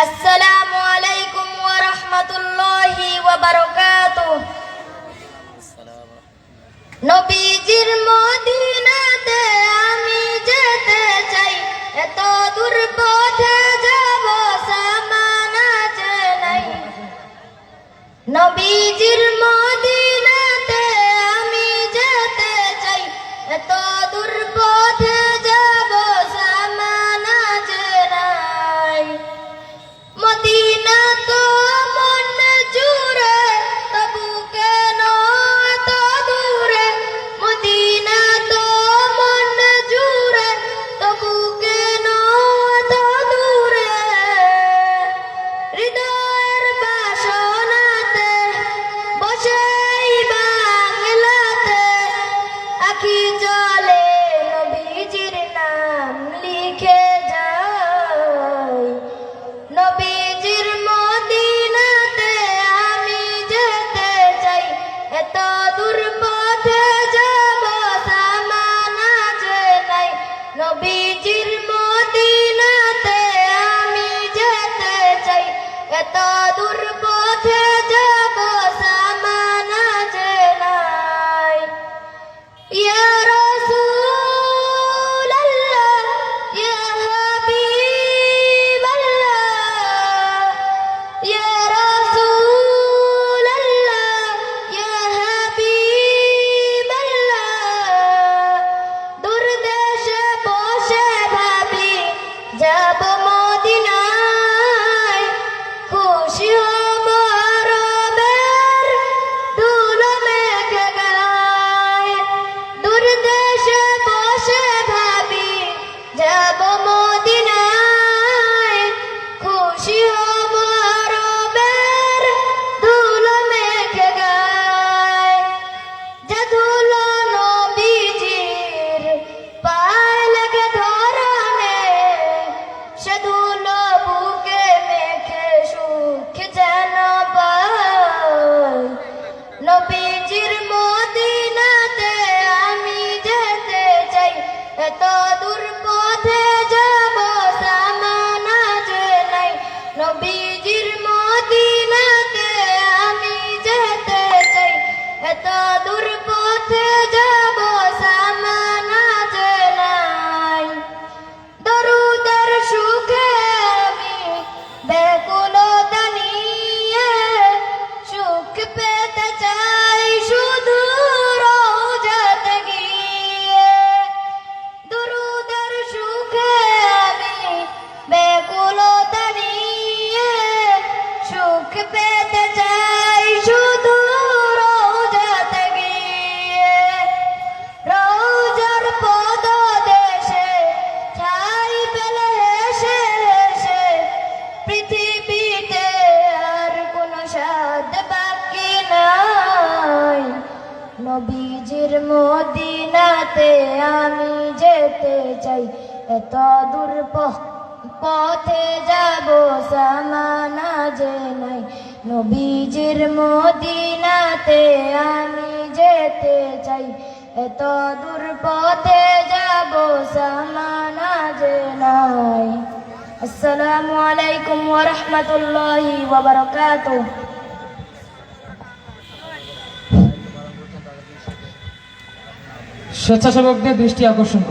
আসসালামু আলাইকুম ওয়া রাহমাতুল্লাহি ওয়া বারাকাতুহু। নবীজির মদিনাতে আমি যেতে চাই, এত দূর পথে যাব সামানা নাই নবীজির মদিনাতে নবীজির মদিনাতে আমি যেতে চাই। এত দূর পথে যাব সামানা যে নাই। নবীজির মদিনাতে আমি যেতে চাই। এত দূর পথে যাব সামানা যে নাই। আসসালামু আলাইকুম ওয়া রাহমাতুল্লাহি ওয়া বারাকাতুহু। স্বেচ্ছাসেবকদের দৃষ্টি আকর্ষণ